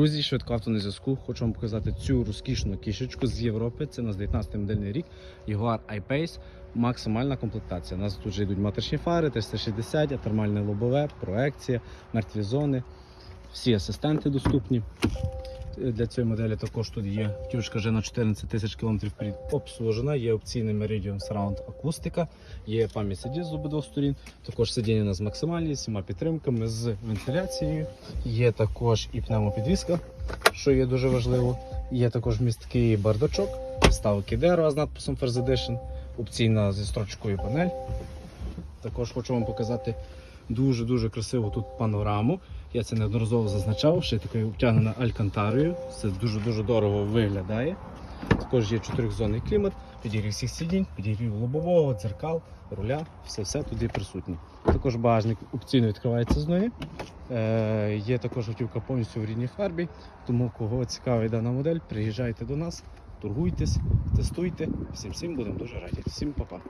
Друзі, швидко авто на зв'язку. Хочу вам показати цю розкішну кішечку з Європи. Це у нас 19 модельний рік. Jaguar I-Pace. Максимальна комплектація. У нас тут вже йдуть матричні фари, 360, термальне лобове, проекція, мертві зони. Всі асистенти доступні. Для цієї моделі також тут є тюшка вже на 14 тисяч кілометрів обслужена, є опційний Meridian Surround акустика, є пам'ять сидінь з обидвох сторін, також сидіння у нас максимальні, всіма підтримками, з вентиляцією. Є також і пневмопідвізка, що є дуже важливо. Є також місткий бардачок, ставки дерева з надписом First Edition, опційна зі строчкою панель. Також хочу вам показати дуже-дуже красиву тут панораму. Я це неодноразово зазначав, ще такою обтягнена алькантарою. Це дуже-дуже дорого виглядає. Також є чотирьохзонний клімат, підігрів всіх сидінь, підігрів лобового, дзеркал, руля, все-все туди присутнє. Також багажник опційно відкривається з ноги. Е, є також автівка повністю в рідній фарбі. Тому кого цікавить дана модель, приїжджайте до нас, торгуйтесь, тестуйте. Всім всім будемо дуже раді. Всім па-па.